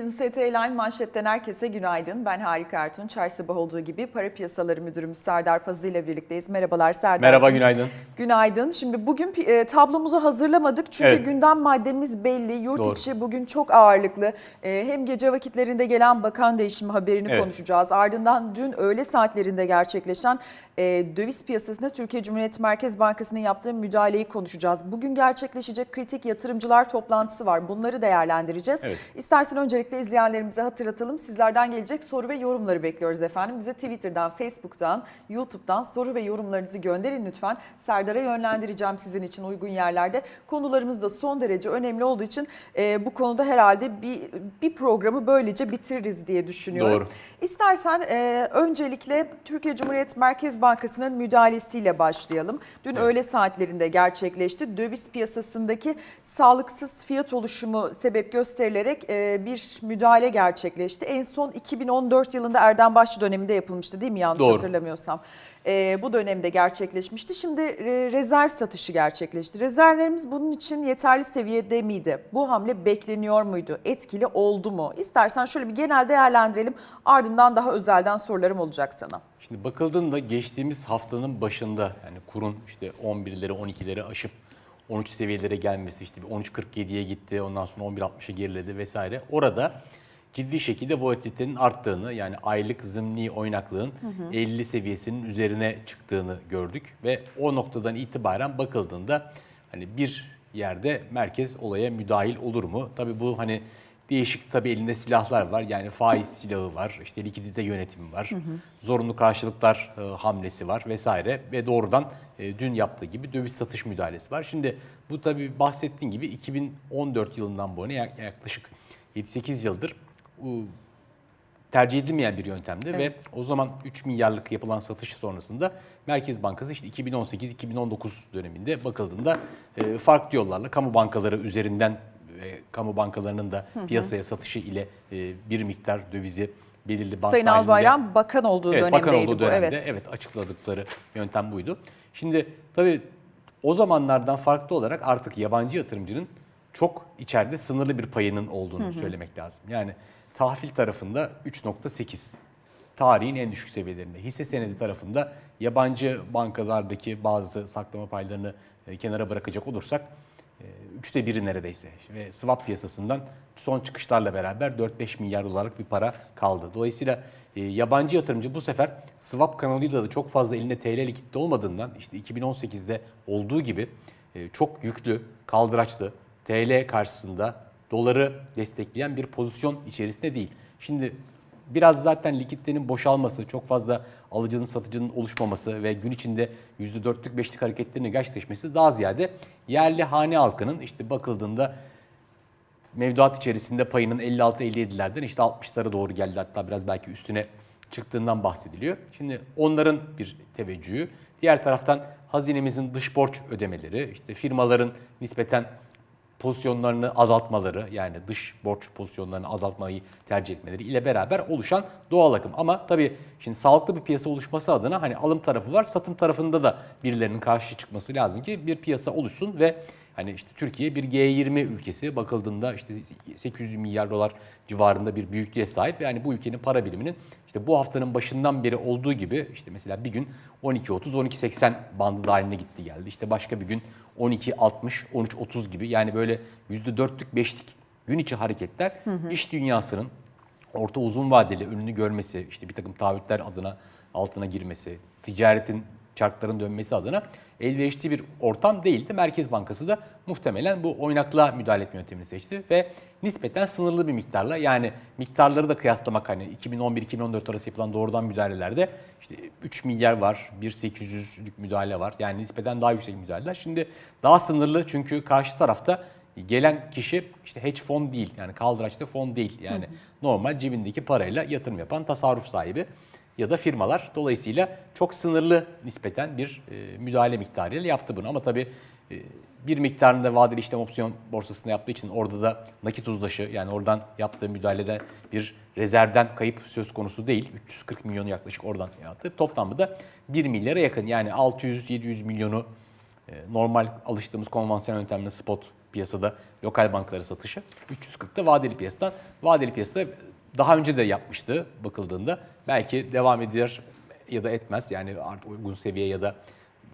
Business Line manşetten herkese günaydın. Ben Harika Ertun. Sabah olduğu gibi para piyasaları müdürümüz Serdar Pazı ile birlikteyiz. Merhabalar Serdar. Merhaba, günaydın. Günaydın. Şimdi bugün e, tablomuzu hazırlamadık çünkü Evet. gündem maddemiz belli. Yurt Doğru. içi bugün çok ağırlıklı. E, hem gece vakitlerinde gelen bakan değişimi haberini Evet. konuşacağız. Ardından dün öğle saatlerinde gerçekleşen e, döviz piyasasında Türkiye Cumhuriyet Merkez Bankası'nın yaptığı müdahaleyi konuşacağız. Bugün gerçekleşecek kritik yatırımcılar toplantısı var. Bunları değerlendireceğiz. Evet. İstersen öncelikle izleyenlerimize hatırlatalım. Sizlerden gelecek soru ve yorumları bekliyoruz efendim. Bize Twitter'dan, Facebook'tan, YouTube'dan soru ve yorumlarınızı gönderin lütfen. Serdar'a yönlendireceğim sizin için uygun yerlerde. Konularımız da son derece önemli olduğu için e, bu konuda herhalde bir, bir programı böylece bitiririz diye düşünüyorum. Doğru. İstersen e, öncelikle Türkiye Cumhuriyet Merkez Bankası'nın müdahalesiyle başlayalım. Dün öğle saatlerinde gerçekleşti. Döviz piyasasındaki sağlıksız fiyat oluşumu sebep gösterilerek e, bir müdahale gerçekleşti. En son 2014 yılında Erdem Başçı döneminde yapılmıştı değil mi yanlış Doğru. hatırlamıyorsam. E, bu dönemde gerçekleşmişti. Şimdi e, rezerv satışı gerçekleşti. Rezervlerimiz bunun için yeterli seviyede miydi? Bu hamle bekleniyor muydu? Etkili oldu mu? İstersen şöyle bir genel değerlendirelim. Ardından daha özelden sorularım olacak sana. Şimdi bakıldığında geçtiğimiz haftanın başında yani kurun işte 11'leri 12'leri aşıp 13 seviyelere gelmesi işte bir 13.47'ye gitti ondan sonra 11.60'a geriledi vesaire. Orada ciddi şekilde volatilitenin arttığını yani aylık zımni oynaklığın 50 seviyesinin üzerine çıktığını gördük ve o noktadan itibaren bakıldığında hani bir yerde merkez olaya müdahil olur mu? Tabii bu hani Değişik tabii elinde silahlar var. Yani faiz silahı var, işte likidite yönetimi var, zorunlu karşılıklar e, hamlesi var vesaire ve doğrudan e, dün yaptığı gibi döviz satış müdahalesi var. Şimdi bu tabii bahsettiğin gibi 2014 yılından bu yana yak- yaklaşık 7-8 yıldır tercih edilmeyen bir yöntemdi Evet. ve o zaman 3 milyarlık yapılan satış sonrasında Merkez Bankası işte 2018-2019 döneminde bakıldığında e, farklı yollarla kamu bankaları üzerinden ve kamu bankalarının da piyasaya satışı ile e, bir miktar dövizi belirli bant Sayın dahilinde- Albayrak bakan olduğu Evet, dönemdeydi bakan olduğu bu. dönemde Evet. evet. açıkladıkları yöntem buydu. Şimdi tabii o zamanlardan farklı olarak artık yabancı yatırımcının çok içeride sınırlı bir payının olduğunu söylemek lazım. Yani tahvil tarafında 3.8 tarihin en düşük seviyelerinde. Hisse senedi tarafında yabancı bankalardaki bazı saklama paylarını e, kenara bırakacak olursak e, üçte biri neredeyse ve swap piyasasından son çıkışlarla beraber 4-5 milyar dolarlık bir para kaldı. Dolayısıyla e, yabancı yatırımcı bu sefer swap kanalıyla da çok fazla elinde TL likitte olmadığından işte 2018'de olduğu gibi e, çok yüklü, kaldıraçlı TL karşısında doları destekleyen bir pozisyon içerisinde değil. Şimdi biraz zaten likiditenin boşalması, çok fazla alıcının satıcının oluşmaması ve gün içinde %4'lük 5'lik hareketlerinin gerçekleşmesi daha ziyade yerli hane halkının işte bakıldığında mevduat içerisinde payının 56-57'lerden işte 60'lara doğru geldi hatta biraz belki üstüne çıktığından bahsediliyor. Şimdi onların bir teveccühü. Diğer taraftan hazinemizin dış borç ödemeleri, işte firmaların nispeten pozisyonlarını azaltmaları yani dış borç pozisyonlarını azaltmayı tercih etmeleri ile beraber oluşan doğal akım. Ama tabii şimdi sağlıklı bir piyasa oluşması adına hani alım tarafı var, satım tarafında da birilerinin karşı çıkması lazım ki bir piyasa oluşsun ve hani işte Türkiye bir G20 ülkesi. Bakıldığında işte 800 milyar dolar civarında bir büyüklüğe sahip ve yani bu ülkenin para biriminin işte bu haftanın başından beri olduğu gibi işte mesela bir gün 12.30 12.80 bandı dahiline gitti geldi. İşte başka bir gün 12.60 13.30 gibi. Yani böyle %4'lük 5'lik gün içi hareketler iş dünyasının orta uzun vadeli önünü görmesi, işte bir takım taahhütler adına altına girmesi, ticaretin çarkların dönmesi adına elverişli bir ortam değildi. Merkez Bankası da muhtemelen bu oynaklığa müdahale etme yöntemini seçti ve nispeten sınırlı bir miktarla yani miktarları da kıyaslamak hani 2011-2014 arası yapılan doğrudan müdahalelerde işte 3 milyar var, 1.800'lük müdahale var. Yani nispeten daha yüksek müdahaleler. Şimdi daha sınırlı çünkü karşı tarafta gelen kişi işte hedge fon değil yani kaldıraçlı fon değil yani normal cebindeki parayla yatırım yapan tasarruf sahibi ya da firmalar. Dolayısıyla çok sınırlı nispeten bir e, müdahale miktarıyla yaptı bunu ama tabii e, bir miktarında vadeli işlem opsiyon borsasında yaptığı için orada da nakit uzlaşı yani oradan yaptığı müdahalede bir rezervden kayıp söz konusu değil. 340 milyonu yaklaşık oradan yaptı. Toplamda da 1 milyara yakın yani 600-700 milyonu e, normal alıştığımız konvansiyonel yöntemle spot piyasada lokal bankalara satışı. 340 da vadeli piyasadan. Vadeli piyasada daha önce de yapmıştı bakıldığında. Belki devam eder ya da etmez. Yani artık uygun seviye ya da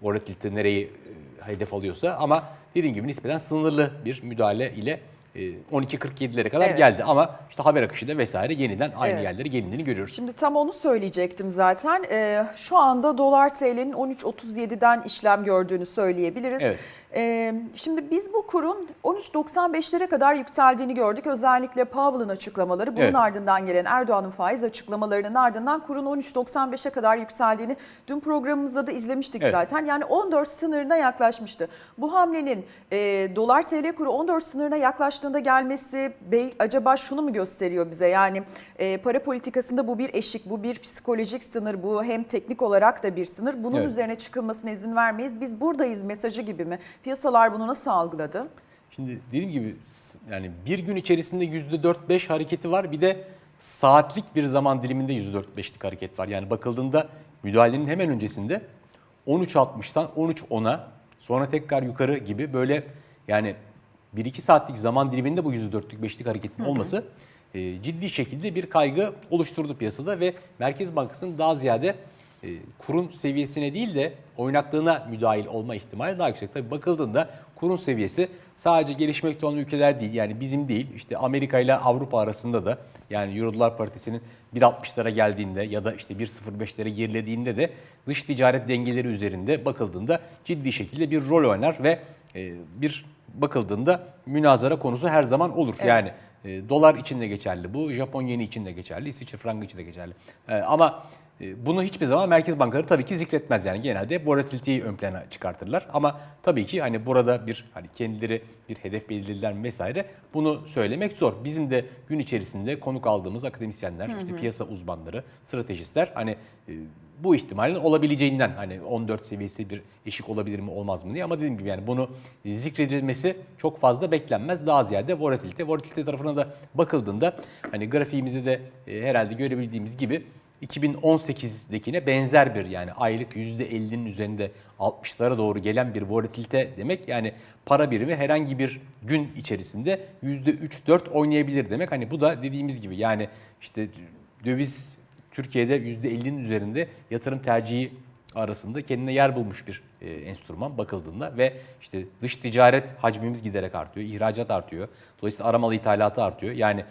volatilite nereyi e, hedef alıyorsa ama dediğim gibi nispeten sınırlı bir müdahale ile 12.47'lere kadar Evet. geldi ama işte haber akışıyla vesaire yeniden aynı Evet. yerlere gelindiğini görüyoruz. Şimdi tam onu söyleyecektim zaten. Ee, şu anda dolar TL'nin 13.37'den işlem gördüğünü söyleyebiliriz. Evet. Ee, şimdi biz bu kurun 13.95'lere kadar yükseldiğini gördük. Özellikle Powell'ın açıklamaları, bunun Evet. ardından gelen Erdoğan'ın faiz açıklamalarının ardından kurun 13.95'e kadar yükseldiğini dün programımızda da izlemiştik Evet. zaten. Yani 14 sınırına yaklaşmıştı. Bu hamlenin e, dolar TL kuru 14 sınırına yaklaştığında gelmesi bel- acaba şunu mu gösteriyor bize? Yani e, para politikasında bu bir eşik, bu bir psikolojik sınır, bu hem teknik olarak da bir sınır. Bunun Evet. üzerine çıkılmasına izin vermeyiz. Biz buradayız mesajı gibi mi? Piyasalar bunu nasıl algıladı? Şimdi dediğim gibi s- yani bir gün içerisinde %4-5 hareketi var. Bir de saatlik bir zaman diliminde %4-5'lik hareket var. Yani bakıldığında müdahalenin hemen öncesinde 13.60'tan 13.10'a sonra tekrar yukarı gibi böyle yani 1-2 saatlik zaman diliminde bu %4'lük 5'lik hareketin olması e, ciddi şekilde bir kaygı oluşturdu piyasada ve Merkez Bankası'nın daha ziyade e, kurun seviyesine değil de oynaklığına müdahil olma ihtimali daha yüksek. Tabii bakıldığında kurun seviyesi sadece gelişmekte olan ülkeler değil yani bizim değil işte Amerika ile Avrupa arasında da yani Euro Dolar paritesinin 1.60'lara geldiğinde ya da işte 1.05'lere gerilediğinde de dış ticaret dengeleri üzerinde bakıldığında ciddi şekilde bir rol oynar ve e, bir bakıldığında münazara konusu her zaman olur. Evet. Yani e, dolar için de geçerli bu, Japon yeni için de geçerli, İsviçre frangı için de geçerli. E, ama bunu hiçbir zaman merkez bankaları tabii ki zikretmez yani genelde volatiliteyi ön plana çıkartırlar. Ama tabii ki hani burada bir hani kendileri bir hedef belirlediler vesaire bunu söylemek zor. Bizim de gün içerisinde konuk aldığımız akademisyenler, işte piyasa uzmanları, stratejistler hani e, bu ihtimalin olabileceğinden hani 14 seviyesi bir eşik olabilir mi olmaz mı diye ama dediğim gibi yani bunu zikredilmesi çok fazla beklenmez. Daha ziyade volatilite. Volatilite tarafına da bakıldığında hani grafiğimizde de e, herhalde görebildiğimiz gibi 2018'dekine benzer bir yani aylık %50'nin üzerinde 60'lara doğru gelen bir volatilite demek. Yani para birimi herhangi bir gün içerisinde %3-4 oynayabilir demek. Hani bu da dediğimiz gibi yani işte döviz Türkiye'de %50'nin üzerinde yatırım tercihi arasında kendine yer bulmuş bir e, enstrüman bakıldığında ve işte dış ticaret hacmimiz giderek artıyor, ihracat artıyor. Dolayısıyla aramalı ithalatı artıyor. Yani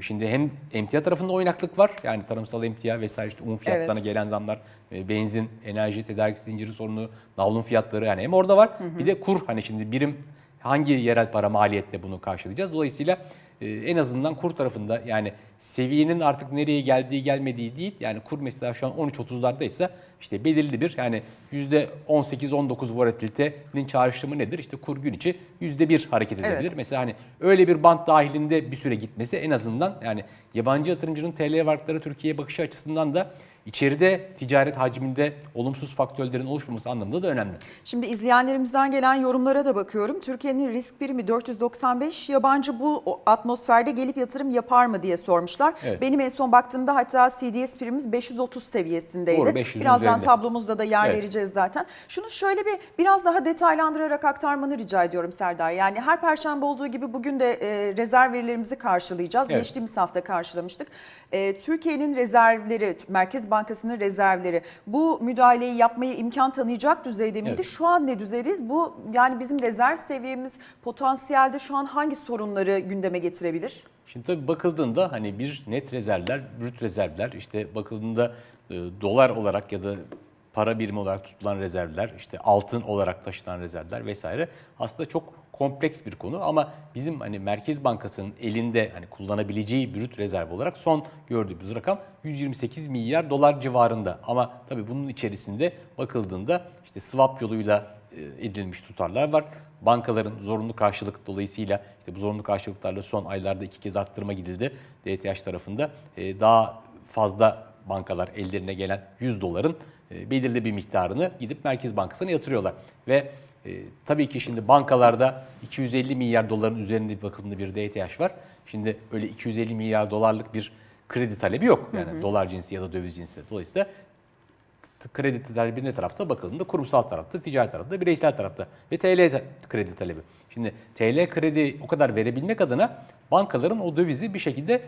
şimdi hem emtia tarafında oynaklık var. Yani tarımsal emtia vesaire işte un fiyatlarına Evet. gelen zamlar, e, benzin, enerji, tedarik zinciri sorunu, navlun fiyatları yani hem orada var. Bir de kur hani şimdi birim hangi yerel para maliyette bunu karşılayacağız. Dolayısıyla en azından kur tarafında yani seviyenin artık nereye geldiği gelmediği değil. Yani kur mesela şu an 13.30'lardaysa işte belirli bir yani %18-19 volatilitenin çağrışımı nedir? İşte kur gün içi %1 hareket edebilir. Evet. Mesela hani öyle bir bant dahilinde bir süre gitmesi en azından yani yabancı yatırımcının TL varlıkları Türkiye'ye bakışı açısından da içeride ticaret hacminde olumsuz faktörlerin oluşmaması anlamında da önemli. Şimdi izleyenlerimizden gelen yorumlara da bakıyorum. Türkiye'nin risk birimi 495, yabancı bu atmosferde gelip yatırım yapar mı diye sormuşlar. Evet. Benim en son baktığımda hatta CDS primimiz 530 seviyesindeydi. Doğru, 500'ün Birazdan üzerinde. tablomuzda da yer Evet. vereceğiz zaten. Şunu şöyle bir biraz daha detaylandırarak aktarmanı rica ediyorum Serdar. Yani her perşembe olduğu gibi bugün de e, rezerv verilerimizi karşılayacağız. Evet. Geçtiğimiz hafta karşılamıştık. E, Türkiye'nin rezervleri, Merkez Bankası'nın rezervleri bu müdahaleyi yapmaya imkan tanıyacak düzeyde miydi? Evet. Şu an ne düzeydeyiz? Bu yani bizim rezerv seviyemiz potansiyelde şu an hangi sorunları gündeme getirebilir? Şimdi tabii bakıldığında hani bir net rezervler, brüt rezervler işte bakıldığında e, dolar olarak ya da para birimi olarak tutulan rezervler, işte altın olarak taşınan rezervler vesaire aslında çok kompleks bir konu ama bizim hani Merkez Bankası'nın elinde hani kullanabileceği brüt rezerv olarak son gördüğümüz rakam 128 milyar dolar civarında. Ama tabii bunun içerisinde bakıldığında işte swap yoluyla e, edilmiş tutarlar var. Bankaların zorunlu karşılık dolayısıyla işte bu zorunlu karşılıklarla son aylarda iki kez arttırma gidildi DTH tarafında. E, Daha fazla bankalar ellerine gelen 100 doların belirli bir miktarını gidip Merkez Bankası'na yatırıyorlar. Ve e, tabii ki şimdi bankalarda 250 milyar doların üzerinde bir bakımlı bir DTH var. Şimdi öyle 250 milyar dolarlık bir kredi talebi yok. Yani dolar cinsi ya da döviz cinsi. Dolayısıyla kredi talebi ne tarafta bakıldığında kurumsal tarafta, ticaret tarafta, bireysel tarafta ve TL kredi talebi. Şimdi TL kredi o kadar verebilmek adına bankaların o dövizi bir şekilde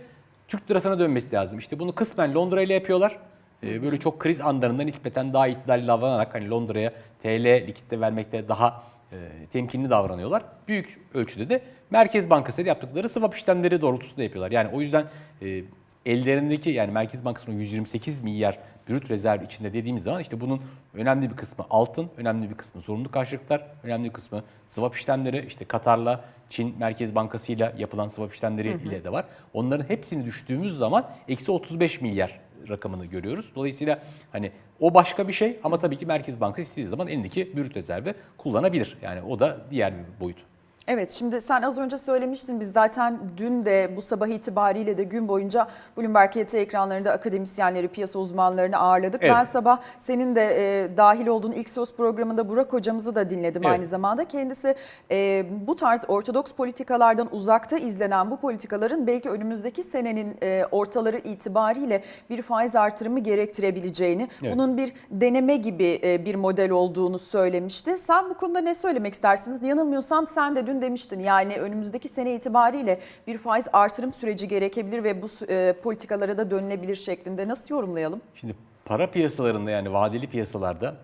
Türk lirasına dönmesi lazım. İşte bunu kısmen Londra ile yapıyorlar. Ee, Böyle çok kriz anlarında nispeten daha itidalli davranarak hani Londra'ya TL likitte vermekte daha e, temkinli davranıyorlar. Büyük ölçüde de Merkez Bankası ile yaptıkları swap işlemleri doğrultusunda yapıyorlar. Yani o yüzden e, ellerindeki yani Merkez Bankası'nın 128 milyar brüt rezerv içinde dediğimiz zaman işte bunun önemli bir kısmı altın, önemli bir kısmı zorunlu karşılıklar, önemli bir kısmı swap işlemleri, işte Katar'la Çin Merkez Bankası ile yapılan swap işlemleri ile de var. Onların hepsini düştüğümüz zaman eksi 35 milyar rakamını görüyoruz. Dolayısıyla hani o başka bir şey ama tabii ki Merkez Bankası istediği zaman elindeki brüt rezervi kullanabilir. Yani o da diğer bir boyut. Evet şimdi sen az önce söylemiştin biz zaten dün de bu sabah itibariyle de gün boyunca Bloomberg KT ekranlarında akademisyenleri, piyasa uzmanlarını ağırladık. Evet. Ben sabah senin de e, dahil olduğun ilk söz programında Burak hocamızı da dinledim Evet. aynı zamanda. Kendisi e, bu tarz ortodoks politikalardan uzakta izlenen bu politikaların belki önümüzdeki senenin e, ortaları itibariyle bir faiz artırımı gerektirebileceğini, Evet. bunun bir deneme gibi e, bir model olduğunu söylemişti. Sen bu konuda ne söylemek istersiniz? Yanılmıyorsam sen de dün demiştin yani önümüzdeki sene itibariyle bir faiz artırım süreci gerekebilir ve bu e, politikalara da dönülebilir şeklinde nasıl yorumlayalım? Şimdi para piyasalarında yani vadeli piyasalarda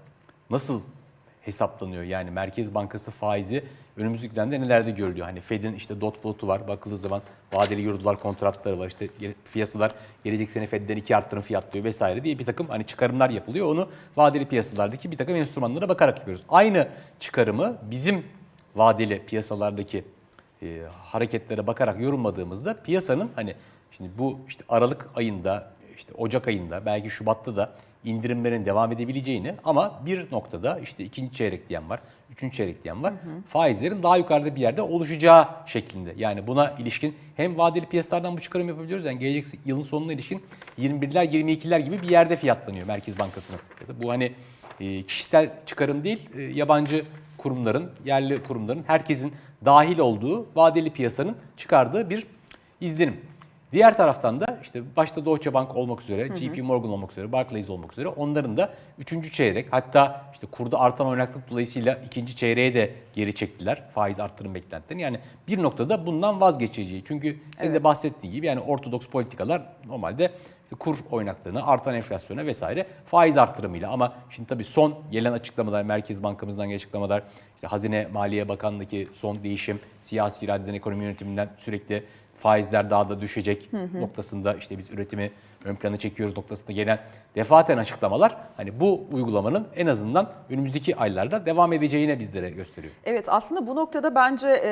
nasıl hesaplanıyor? Yani Merkez Bankası faizi önümüzdeki dönemde nelerde görülüyor? Hani Fed'in işte dot plotu var. Bakıldığı zaman vadeli euro dolar kontratları var. İşte piyasalar gelecek sene Fed'den iki arttırım fiyatlıyor vesaire diye bir takım hani çıkarımlar yapılıyor. Onu vadeli piyasalardaki bir takım enstrümanlara bakarak yapıyoruz. Aynı çıkarımı bizim vadeli piyasalardaki e, hareketlere bakarak yorumladığımızda piyasanın hani şimdi bu işte Aralık ayında işte Ocak ayında belki Şubat'ta da indirimlerin devam edebileceğini ama bir noktada işte ikinci çeyrek diyen var, üçüncü çeyrek diyen var. Faizlerin daha yukarıda bir yerde oluşacağı şeklinde. Yani buna ilişkin hem vadeli piyasalardan bu çıkarım yapabiliyoruz. Yani gelecek yılın sonuna ilişkin 21'ler 22'ler gibi bir yerde fiyatlanıyor Merkez Bankası'nın. Bu hani e, kişisel çıkarım değil, e, yabancı kurumların, yerli kurumların, herkesin dahil olduğu vadeli piyasanın çıkardığı bir izlenim. Diğer taraftan da işte başta Deutsche Bank olmak üzere, JP Morgan olmak üzere, Barclays olmak üzere onların da üçüncü çeyrek hatta işte kurda artan oynaklık dolayısıyla ikinci çeyreğe de geri çektiler faiz arttırım beklentilerini. Yani bir noktada bundan vazgeçeceği. Çünkü senin Evet. de bahsettiğin gibi yani ortodoks politikalar normalde kur oynaklığına, artan enflasyona vesaire faiz artırımıyla ama şimdi tabii son gelen açıklamalar, Merkez Bankamızdan gelen açıklamalar, işte Hazine Maliye Bakanlığı'ndaki son değişim, siyasi iradeden ekonomi yönetiminden sürekli faizler daha da düşecek noktasında işte biz üretimi ön plana çekiyoruz noktasında gelen defaten açıklamalar hani bu uygulamanın en azından önümüzdeki aylarda devam edeceğine bizlere gösteriyor. Evet aslında bu noktada bence e,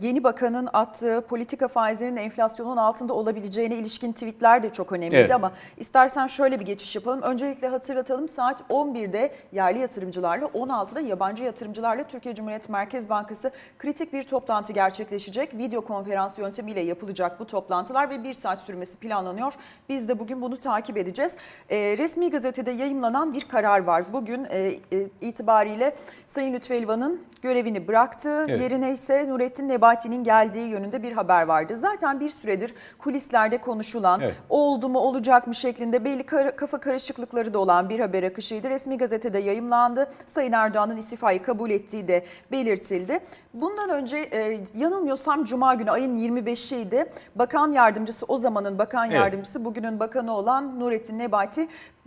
yeni bakanın attığı politika faizlerinin enflasyonun altında olabileceğine ilişkin tweetler de çok önemliydi Evet. ama istersen şöyle bir geçiş yapalım. Öncelikle hatırlatalım saat 11'de yerli yatırımcılarla 16'da yabancı yatırımcılarla Türkiye Cumhuriyet Merkez Bankası kritik bir toplantı gerçekleşecek. Video konferans yöntemiyle yapılacak bu toplantılar ve bir saat sürmesi planlanıyor. Biz de bugün bunu takip edeceğiz. E, resmi gazetede yayımlanan bir karar var. Bugün e, e, itibariyle Sayın Lütfü Elvan'ın görevini bıraktığı Evet. yerine ise Nurettin Nebati'nin geldiği yönünde bir haber vardı. Zaten bir süredir kulislerde konuşulan, Evet. oldu mu olacak mı şeklinde belli kar- kafa karışıklıkları da olan bir haber akışıydı. Resmi gazetede yayımlandı. Sayın Erdoğan'ın istifayı kabul ettiği de belirtildi. Bundan önce e, yanılmıyorsam Cuma günü ayın 25'iydi. Bakan yardımcısı o zamanın bakan Evet. yardımcısı bugünün bakanı olan Nurettin Nebati ba-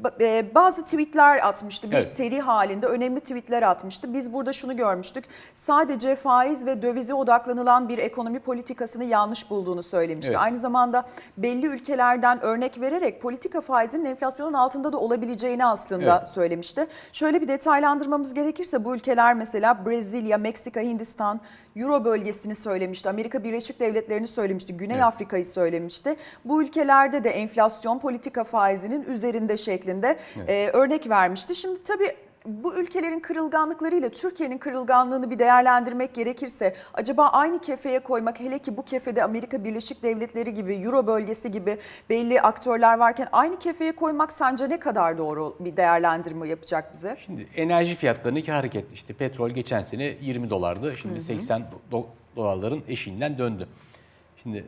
bazı tweetler atmıştı. Bir Evet. seri halinde önemli tweetler atmıştı. Biz burada şunu görmüştük. Sadece faiz ve dövize odaklanılan bir ekonomi politikasını yanlış bulduğunu söylemişti. Evet. Aynı zamanda belli ülkelerden örnek vererek politika faizinin enflasyonun altında da olabileceğini aslında Evet. söylemişti. Şöyle bir detaylandırmamız gerekirse bu ülkeler mesela Brezilya, Meksika, Hindistan, Euro bölgesini söylemişti. Amerika Birleşik Devletleri'ni söylemişti. Güney Evet. Afrika'yı söylemişti. Bu ülkelerde de enflasyon politika faizinin üzerinde şeklinde e, örnek vermişti. Şimdi tabii bu ülkelerin kırılganlıklarıyla Türkiye'nin kırılganlığını bir değerlendirmek gerekirse acaba aynı kefeye koymak hele ki bu kefede Amerika Birleşik Devletleri gibi Euro bölgesi gibi belli aktörler varken aynı kefeye koymak sence ne kadar doğru bir değerlendirme yapacak bize? Şimdi enerji fiyatlarındaki hareket işte petrol geçen sene 20 dolardı. Şimdi 80 do- dolarların eşiğinden döndü. Şimdi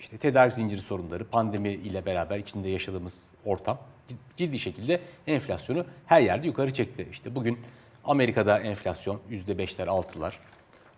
işte tedarik zinciri sorunları, pandemi ile beraber içinde yaşadığımız ortam ciddi şekilde enflasyonu her yerde yukarı çekti. İşte bugün Amerika'da enflasyon %5'ler 6'lar.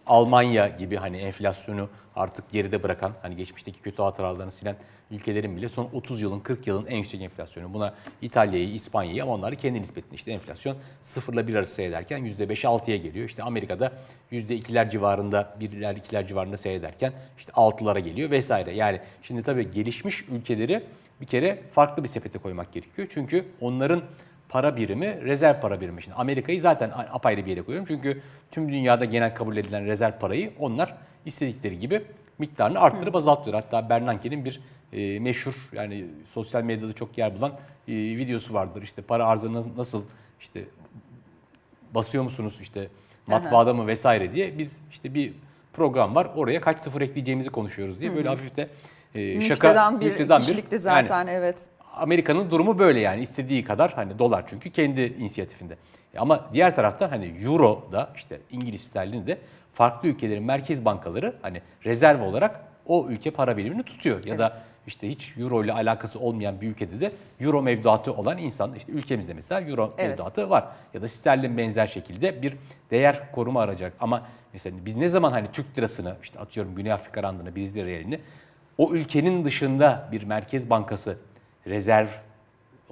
Almanya gibi hani enflasyonu artık geride bırakan, hani geçmişteki kötü hatıralarını silen ülkelerin bile son 30 yılın, 40 yılın en yüksek enflasyonu. Buna İtalya'yı, İspanya'yı ama onları kendi nispetinde işte enflasyon 0 ile 1 arası seyrederken %5'e 6'ya geliyor. İşte Amerika'da %2'ler civarında, 1'ler 2'ler civarında seyrederken işte 6'lara geliyor vesaire. Yani şimdi tabii gelişmiş ülkeleri bir kere farklı bir sepete koymak gerekiyor. Çünkü onların para birimi rezerv para birimi. Şimdi Amerika'yı zaten apayrı bir yere koyuyorum. Çünkü tüm dünyada genel kabul edilen rezerv parayı onlar istedikleri gibi miktarını arttırıp azaltıyor. Hatta Bernanke'nin bir e, meşhur yani sosyal medyada çok yer bulan e, videosu vardır. İşte para arzını nasıl işte basıyor musunuz işte matbaada mı vesaire diye biz işte bir program var oraya kaç sıfır ekleyeceğimizi konuşuyoruz diye böyle hafif de e, şaka Müfteden bir müfteden bir- kişilikti yani zaten evet. Amerika'nın durumu böyle yani istediği kadar hani dolar çünkü kendi inisiyatifinde. E Ama diğer taraftan hani euro da işte İngiliz sterlini de farklı ülkelerin merkez bankaları hani rezerv olarak o ülke para birimini tutuyor. Ya da Evet. işte hiç euro ile alakası olmayan bir ülkede de euro mevduatı olan insan işte ülkemizde mesela euro Evet. mevduatı var. Ya da sterlin benzer şekilde bir değer koruma aracı. Ama mesela biz ne zaman hani Türk lirasını işte atıyorum Güney Afrika randını, Brezilya realini o ülkenin dışında bir merkez bankası rezerv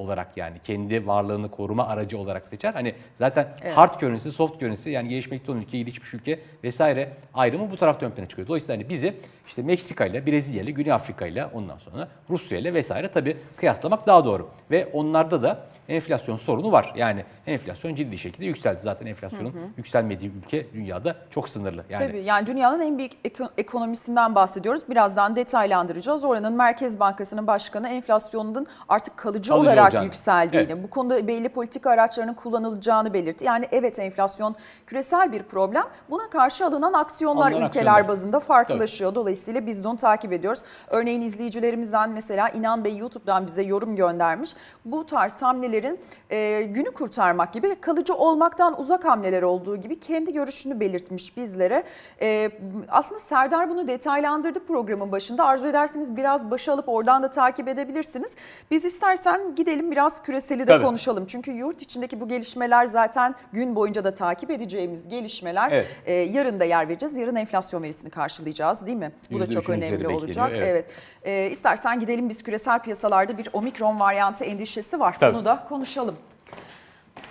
olarak yani kendi varlığını koruma aracı olarak seçer. Hani zaten Evet. hard currency, soft currency yani gelişmekte olan ülke, gelişmiş ülke vesaire ayrımı bu tarafta ön plana çıkıyor. Dolayısıyla hani bizi işte Meksika ile, Brezilya ile, Güney Afrika ile ondan sonra Rusya ile vesaire tabii kıyaslamak daha doğru. Ve onlarda da enflasyon sorunu var. Yani enflasyon ciddi şekilde yükseldi. Zaten enflasyonun yükselmediği ülke dünyada çok sınırlı. Yani Tabii yani dünyanın en büyük eko- ekonomisinden bahsediyoruz. Birazdan detaylandıracağız. Oranın Merkez Bankası'nın başkanı enflasyonun artık kalıcı, Kalıcı olarak olacağını. yükseldiğini, bu konuda belli politika araçlarının kullanılacağını belirtti. Yani evet enflasyon küresel bir problem. Buna karşı alınan aksiyonlar Alınan ülkeler aksiyonlar. bazında farklılaşıyor. Dolayısıyla biz de onu takip ediyoruz. Örneğin izleyicilerimizden mesela İnan Bey YouTube'dan bize yorum göndermiş. Bu tarz hamlelerin e, günü kurtarmak gibi kalıcı olmaktan uzak hamleler olduğu gibi kendi görüşünü belirtmiş bizlere. E, aslında Serdar bunu detaylandırdı programın başında. Arzu ederseniz biraz başa alıp oradan da takip edebilirsiniz. Biz istersen gidelim biraz küreseli de Tabii. konuşalım. Çünkü yurt içindeki bu gelişmeler zaten gün boyunca da takip edeceğimiz gelişmeler. Evet. E, yarın da yer vereceğiz. Yarın enflasyon verisini karşılayacağız değil mi? Bu da çok önemli olacak. bekleniyor, Evet. evet. E, istersen gidelim biz küresel piyasalarda bir omikron varyantı endişesi var. Tabii. Bunu da konuşalım.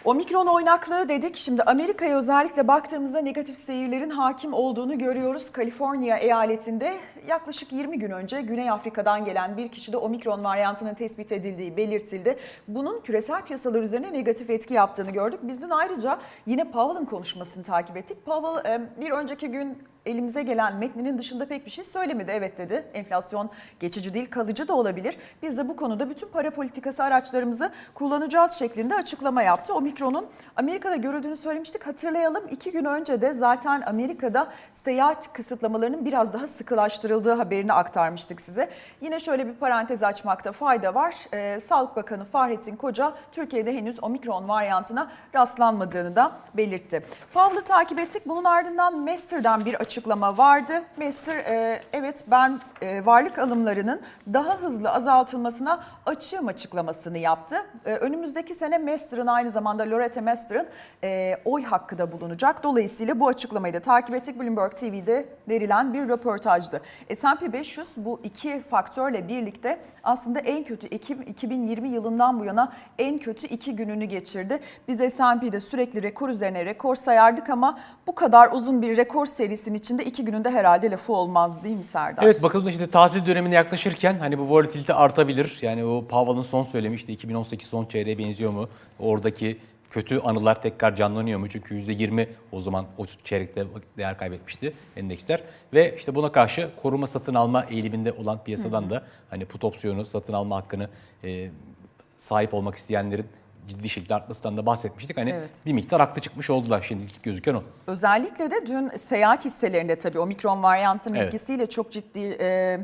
Omikron oynaklığı dedik. Şimdi Amerika'ya özellikle baktığımızda negatif seyirlerin hakim olduğunu görüyoruz. Kaliforniya eyaletinde yaklaşık 20 gün önce Güney Afrika'dan gelen bir kişide omikron varyantının tespit edildiği belirtildi. Bunun küresel piyasalar üzerine negatif etki yaptığını gördük. Biz dün ayrıca yine Powell'ın konuşmasını takip ettik. Powell e, bir önceki gün elimize gelen metninin dışında pek bir şey söylemedi. Evet dedi enflasyon geçici değil kalıcı da olabilir. Biz de bu konuda bütün para politikası araçlarımızı kullanacağız şeklinde açıklama yaptı. Omikron'un Amerika'da görüldüğünü söylemiştik. Hatırlayalım iki gün önce de zaten Amerika'da seyahat kısıtlamalarının biraz daha sıkılaştırıldığı haberini aktarmıştık size. Yine şöyle bir parantez açmakta fayda var. Ee, Sağlık Bakanı Fahrettin Koca Türkiye'de henüz omikron varyantına rastlanmadığını da belirtti. Powell'ı takip ettik. Bunun ardından Mester'dan bir vardı. Mester e, evet ben e, varlık alımlarının daha hızlı azaltılmasına açığım açıklamasını yaptı. E, önümüzdeki sene Mester'ın aynı zamanda Loretta Mester'ın e, oy hakkı da bulunacak. Dolayısıyla bu açıklamayı da takip ettik. Bloomberg TV'de verilen bir röportajdı. S&P 500 bu iki faktörle birlikte aslında en kötü Ekim 2020 yılından bu yana en kötü iki gününü geçirdi. Biz S&P'de sürekli rekor üzerine rekor sayardık ama bu kadar uzun bir rekor serisinin içinde iki gününde herhalde lafı olmaz değil mi Serdar? Evet bakıldığında işte tatil dönemine yaklaşırken hani bu volatilite artabilir. Yani o Powell'ın son söylemişti 2018 son çeyreğe benziyor mu? Oradaki kötü anılar tekrar canlanıyor mu? Çünkü %20 o zaman o çeyrekte değer kaybetmişti endeksler. Ve işte buna karşı koruma satın alma eğiliminde olan piyasadan da hani put opsiyonu satın alma hakkını e, sahip olmak isteyenlerin ciddi şekilde artmasından da bahsetmiştik. Hani Evet. bir miktar haklı çıkmış oldular şimdilik gözüken o. Özellikle de dün seyahat hisselerinde tabii omikron varyantının Evet. etkisiyle çok ciddi e,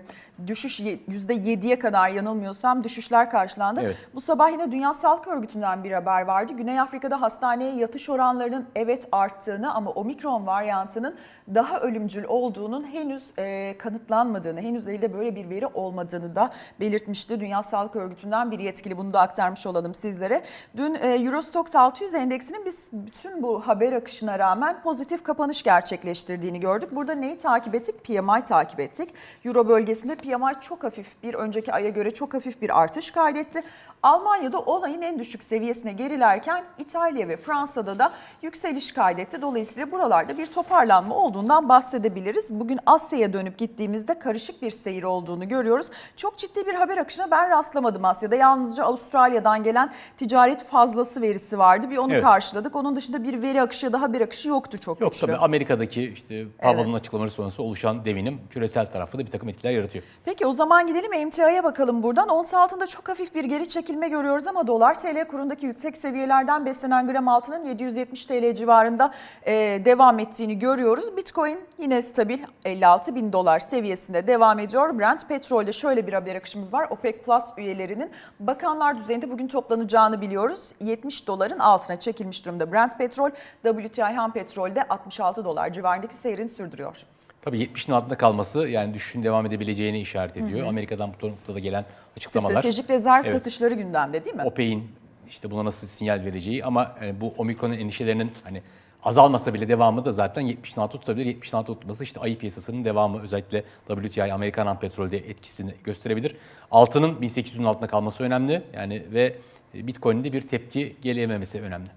düşüş ye- %7'ye kadar yanılmıyorsam düşüşler karşılandı. Evet. Bu sabah yine Dünya Sağlık Örgütü'nden bir haber vardı. Güney Afrika'da hastaneye yatış oranlarının evet arttığını ama omikron varyantının daha ölümcül olduğunun henüz e, kanıtlanmadığını, henüz elde böyle bir veri olmadığını da belirtmişti. Dünya Sağlık Örgütü'nden bir yetkili bunu da aktarmış olalım sizlere. Dün e, Eurostox 600 endeksinin biz bütün bu haber akışına rağmen pozitif kapanış gerçekleştirdiğini gördük. Burada neyi takip ettik? PMI takip ettik. Euro bölgesinde PMI çok hafif bir önceki aya göre çok hafif bir artış kaydetti. Almanya'da olayın en düşük seviyesine gerilerken İtalya ve Fransa'da da yükseliş kaydetti. Dolayısıyla buralarda bir toparlanma olduğundan bahsedebiliriz. Bugün Asya'ya dönüp gittiğimizde karışık bir seyir olduğunu görüyoruz. Çok ciddi bir haber akışına ben rastlamadım Asya'da. Yalnızca Avustralya'dan gelen ticaret fazlası verisi vardı. Bir onu Evet. karşıladık. Onun dışında bir veri akışı ya da haber akışı yoktu çok Yok güçlü. tabii Amerika'daki işte Powell'ın Evet. açıklamaları sonrası oluşan devinim küresel tarafta da bir takım etkiler yaratıyor. Peki o zaman gidelim emtiaya bakalım buradan. Ons altında çok hafif bir geri çekilme görüyoruz ama dolar TL kurundaki yüksek seviyelerden beslenen gram altının 770 TL civarında e, devam ettiğini görüyoruz. Bitcoin yine stabil 56 bin dolar seviyesinde devam ediyor. Brent petrolde şöyle bir haber akışımız var. OPEC Plus üyelerinin bakanlar düzeyinde bugün toplanacağını biliyoruz. 70 doların altına çekilmiş durumda Brent petrol. WTI ham petrolde 66 dolar civarındaki seyrini sürdürüyor. Tabii 70'in altında kalması yani düşüşün devam edebileceğini işaret ediyor. Amerika'dan bu noktada gelen açıklamalar. Stratejik rezerv Evet. satışları gündemde değil mi? OPEC'in işte buna nasıl sinyal vereceği ama yani bu omikronun endişelerinin hani azalmasa bile devamı da zaten 70'in altı tutabilir. 70'in altı tutması işte ayı piyasasının devamı özellikle WTI Amerikan ham petrolde etkisini gösterebilir. Altının 1800'ün altında kalması önemli. Yani ve Bitcoin'in de bir tepki gelememesi önemli.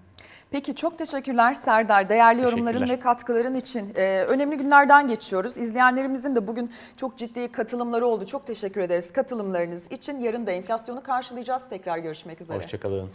Peki çok teşekkürler Serdar. Değerli yorumların ve katkıların için. Ee, önemli günlerden geçiyoruz. İzleyenlerimizin de bugün çok ciddi katılımları oldu. Çok teşekkür ederiz katılımlarınız için. Yarın da enflasyonu karşılayacağız. Tekrar görüşmek üzere. Hoşçakalın.